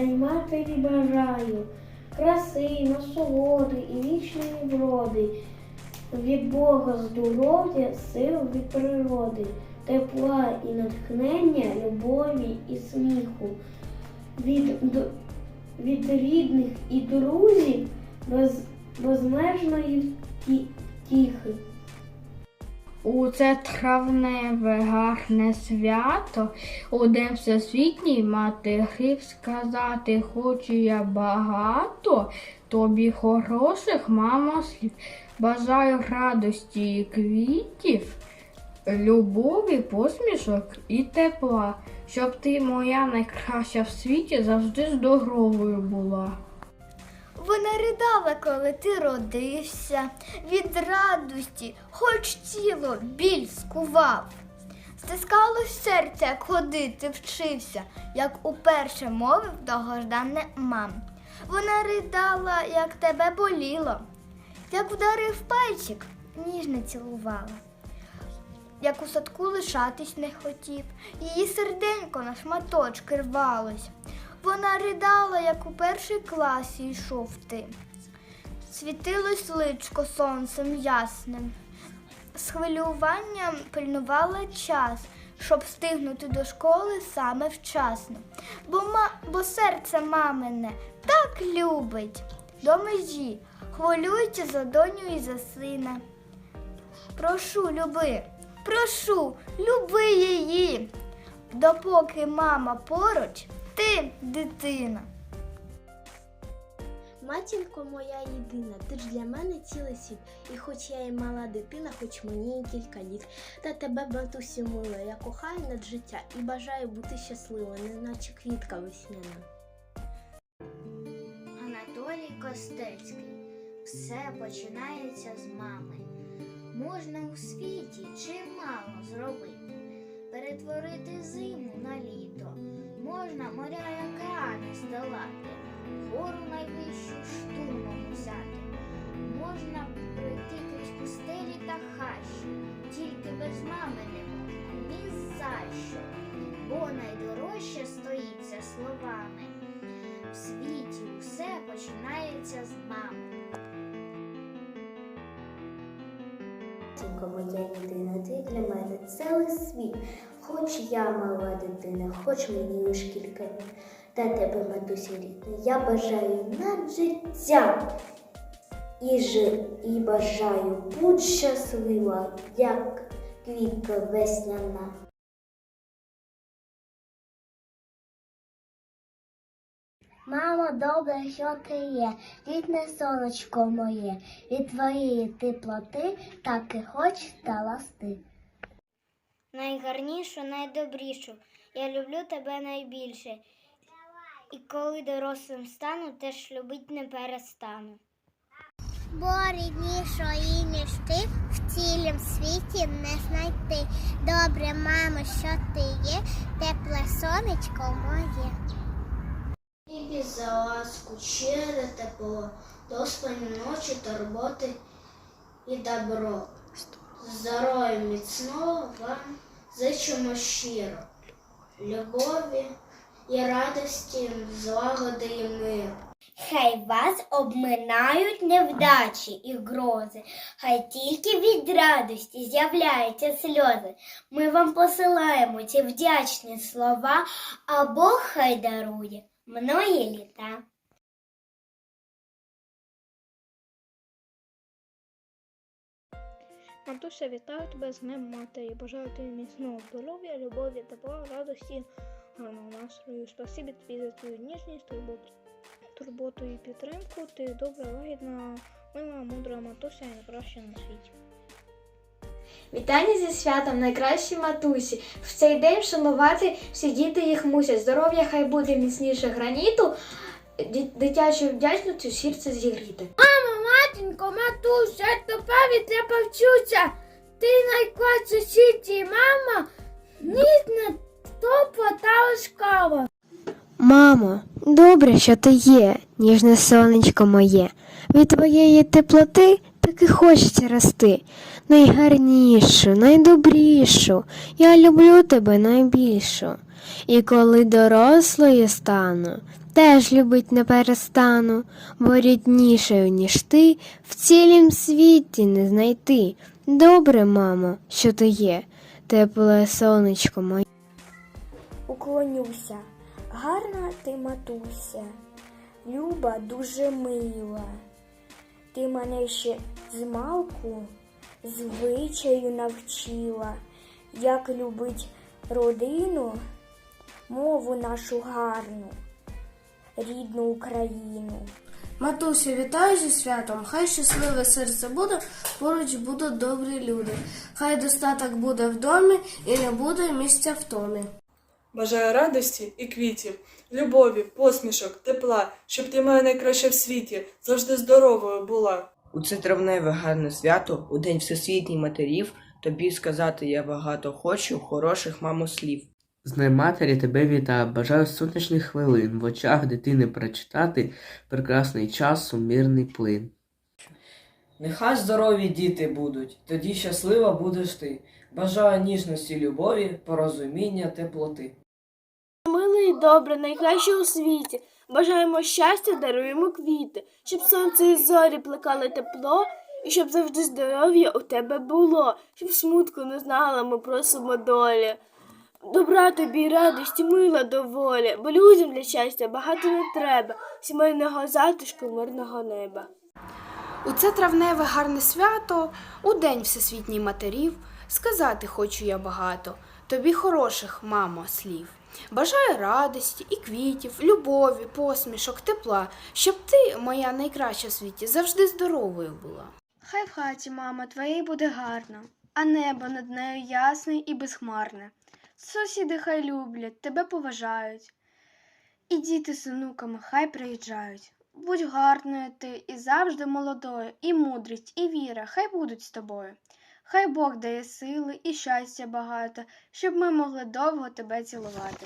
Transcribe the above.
День матері бажаю, краси, насолоди і вічної вроди, від Бога здоров'я, сил від природи, тепла і натхнення, любові і сміху, від, від рідних і друзів без, безмежної ті- тіхи. У це травневе гарне свято, у день всесвітній матерів сказати хочу я багато, тобі хороших мамо слів. Бажаю радості і квітів, любові, посмішок і тепла, щоб ти моя найкраща в світі завжди здоровою була. Вона ридала, коли ти родився, від радості, хоч тіло біль скував. Стискалось серце, як ходити вчився, як уперше мовив довгожданне мам. Вона ридала, як тебе боліло, як вдарив пальчик, ніжно цілувала. Як у садку лишатись не хотів, її серденько на шматочки рвалось. Вона ридала, як у перший клас йшов ти. Світилось личко сонцем ясним. З хвилюванням пильнувала час, щоб встигнути до школи саме вчасно. Бо, ма... Бо серце мамине так любить до межі, хвилюється за доню і за сина. Прошу, люби, прошу, люби її, допоки мама поруч, ти дитина. Матінко моя єдина, ти ж для мене цілий світ. І хоч я і мала дитина, хоч мені і кілька літ. Та тебе, братусю, мило, я кохаю над життя і бажаю бути щасливою, неначе квітка весняна. Анатолій Костецький. Все починається з мами. Можна у світі чимало зробити, перетворити зиму на літо, можна моря й океани здолати, гору найвищу штурмом взяти, можна пройти крізь пустелі та хащі, тільки без мами не можна ні за що, бо найдорожче стоїть за словами. В світі усе починається з мами. Моя єдина, ти для мене цілий світ. Хоч я мала дитина, хоч мені лиш кілька літ. Та тебе, матусі рідна, я бажаю над життя. І, ж, і бажаю будь щаслива, як квітка весняна. Мамо, добре, що ти є, рідне сонечко моє, від твоєї теплоти так і хоч стала ти. Найгарнішу, найдобрішу. Я люблю тебе найбільше. І коли дорослим стану, теж любить не перестану. Бо ріднішої, ніж ти, в цілім світі не знайти. Добре, мамо, що ти є, тепле сонечко моє. Тобі за ласку, щире тепло, доспані ночі, турботи і добро. Здоров'я міцного вам зичимо щиро, любові і радості, злагоди і миру. Хай вас обминають невдачі і грози, хай тільки від радості з'являються сльози. Ми вам посилаємо ці вдячні слова, а Бог хай дарує многі літа. Матуся, вітаю тебе з Днем Матері. Бажаю тобі міцного здоров'я, любові, тепла, радості, гарного настрою. Спасибі тобі за твою ніжність, турботу, турботу і підтримку. Ти добра, лагідна, мила, мудра матуся і найкраща на світі. Вітання зі святом найкращі матусі. В цей день шанувати всі діти їх мусять. Здоров'я хай буде міцніше граніту, дитячою вдячністю серце зігріти. Матінко, матуся, як то пам'ять я повчуся. Ти найкраща в світі, мама, ніжна, топла та ласкава. Мамо, добре, що ти є, ніжне сонечко моє. Від твоєї теплоти так і хочеться рости. найгарнішу, найдобрішу. Я люблю тебе найбільшу. І коли дорослою стану, теж любить не перестану, бо ріднішою, ніж ти, в цілім світі не знайти. Добре, мамо, що ти є, тепле сонечко моє. Уклонюся, гарна ти матуся, Люба дуже мила. Ти мене ще з малку звичаю навчила, як любить родину, мову нашу гарну, рідну Україну. Матусю, вітаю зі святом, хай щасливе серце буде, поруч будуть добрі люди. Хай достаток буде в домі і не буде місця в томі. Бажаю радості і квітів, любові, посмішок, тепла, щоб ти моя найкраща в світі, завжди здоровою була. У це травневе гарне свято, у День Всесвітній матерів, тобі сказати я багато хочу хороших мамо слів. З Днем матері тебе вітаю, бажаю сонячних хвилин, в очах дитини прочитати прекрасний час, сумірний плин. Нехай здорові діти будуть, тоді щаслива будеш ти. Бажаю ніжності, любові, порозуміння, теплоти. Милий і добре, найкраще у світі. Бажаємо щастя, даруємо квіти, щоб сонце і зорі плекали тепло, і щоб завжди здоров'я у тебе було, щоб смутку не знала, ми просимо долі. Добра тобі радості, мила доволі, бо людям для щастя багато не треба, сімейного затишку, мирного неба. У це травневе гарне свято, у День Всесвітній матерів, сказати хочу я багато, тобі хороших, мамо, слів. Бажаю радості і квітів, любові, посмішок, тепла, щоб ти, моя найкраща в світі, завжди здоровою була. Хай в хаті, мама, твоїй буде гарно, а небо над нею ясне і безхмарне. Сусіди хай люблять, тебе поважають. І діти з онуками хай приїжджають. Будь гарною ти і завжди молодою, і мудрість, і віра хай будуть з тобою. Хай Бог дає сили і щастя багато, щоб ми могли довго тебе цілувати.